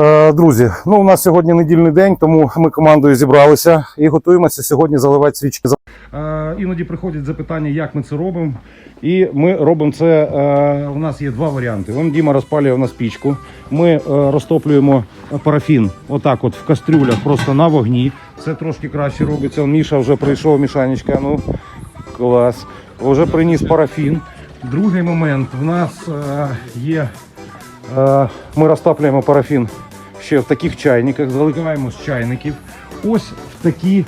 Е, Друзі, ну у нас сьогодні недільний день, тому ми командою зібралися і готуємося сьогодні заливати свічки. Е, Іноді приходять запитання, як ми це робимо. І ми робимо це. е, У нас є два варіанти. Вон Діма розпалює у нас пічку. Ми розтоплюємо парафін отак, от в кастрюлях, просто на вогні. Це трошки краще робиться. Міша вже прийшов, Мішанечка. Ну клас. Вже приніс парафін. Другий момент в нас є. Ми розтаплюємо парафін ще в таких чайниках, заливаємо з чайників. Ось в такі,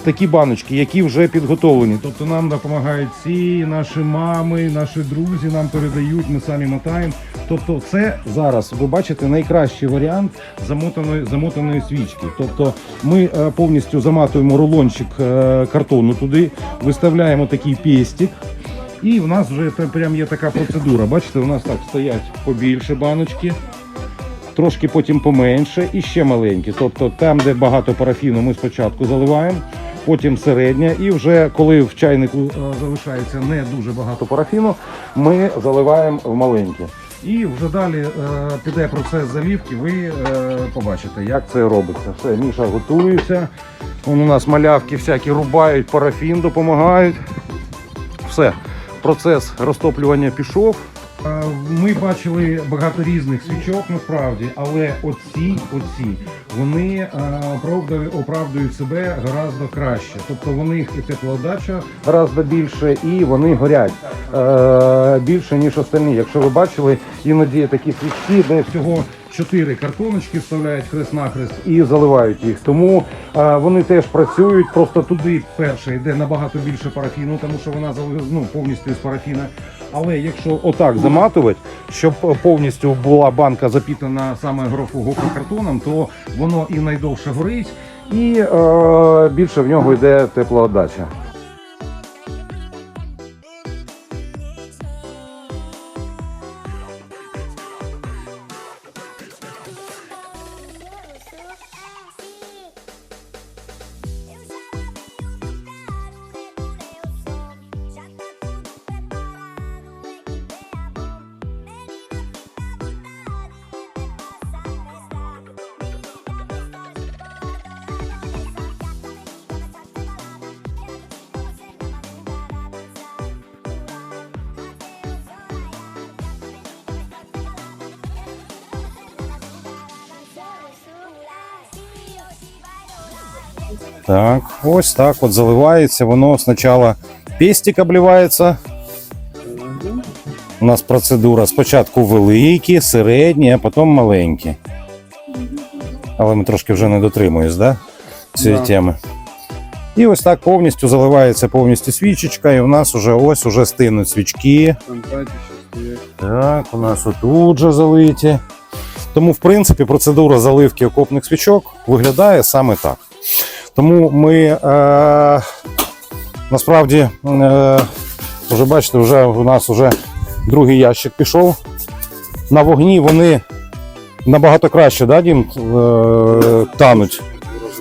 в такі баночки, які вже підготовлені. Тобто нам допомагають ці наші мами, наші друзі нам передають, ми самі мотаємо. Тобто, це зараз ви бачите найкращий варіант замотаної, замотаної свічки. Тобто ми е, повністю заматуємо рулончик е, картону туди, виставляємо такий пестик. І в нас вже прям є така процедура. Бачите, у нас так стоять побільше баночки, трошки потім поменше і ще маленькі. Тобто там, де багато парафіну, ми спочатку заливаємо, потім середня, і вже коли в чайнику е, залишається не дуже багато парафіну, ми заливаємо в маленькі. І вже далі е, піде процес залівки, ви е, побачите, як це робиться. Все, Міша готується. Вон у нас малявки всякі рубають, парафін допомагають. Все, процес розтоплювання пішов. Ми бачили багато різних свічок насправді, але оці, оці вони оправдують, оправдують себе гораздо краще. Тобто вони їх і теплоотдача гораздо більше, і вони горять більше ніж остальні. Якщо ви бачили, іноді такі свічки, де всього чотири картоночки вставляють хрест-нахрест і заливають їх. Тому вони теж працюють. Просто туди перше йде набагато більше парафіну, тому що вона ну, повністю з парафіна. Але якщо отак заматувати, щоб повністю була банка запітана саме гофрокартоном, то воно і найдовше горить, і е, більше в нього йде теплоотдача. Так, ось так от заливається. Воно спочатку пестик обливається. У нас процедура спочатку великі, середні, а потім маленькі. Але ми трошки вже не дотримуємось, да? цієї Да. теми. І ось так повністю заливається повністю свічечка, і у нас уже ось уже стинуть свічки. Так, у нас отут же залиті. Тому, в принципі, процедура заливки окопних свічок виглядає саме так. Тому ми е, насправді, е, вже бачите, вже у нас вже другий ящик пішов. На вогні вони набагато краще, да, Дім, е, тануть.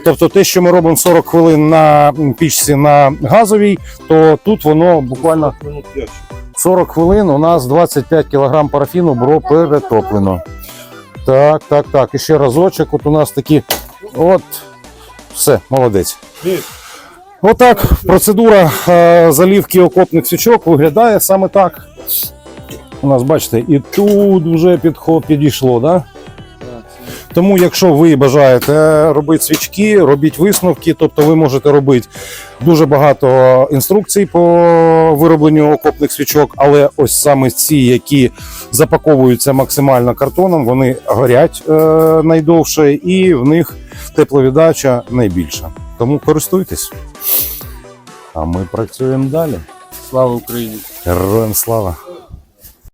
Тобто те, що ми робимо 40 хвилин на пічці на газовій, то тут воно буквально 40 хвилин у нас 25 кг парафіну було перетоплено. Так, так, так. І ще разочок. От у нас такі. От. Все, молодець. Отак процедура е, залівки окопних свічок виглядає саме так. У нас, бачите, і тут вже підход підійшло, да? Тому, якщо ви бажаєте робити свічки, робіть висновки, тобто ви можете робити дуже багато інструкцій по виробленню окопних свічок, але ось саме ці, які запаковуються максимально картоном, вони горять е, найдовше і в них тепловіддача найбільша. Тому користуйтесь. А ми працюємо далі. Слава Україні! Героям слава!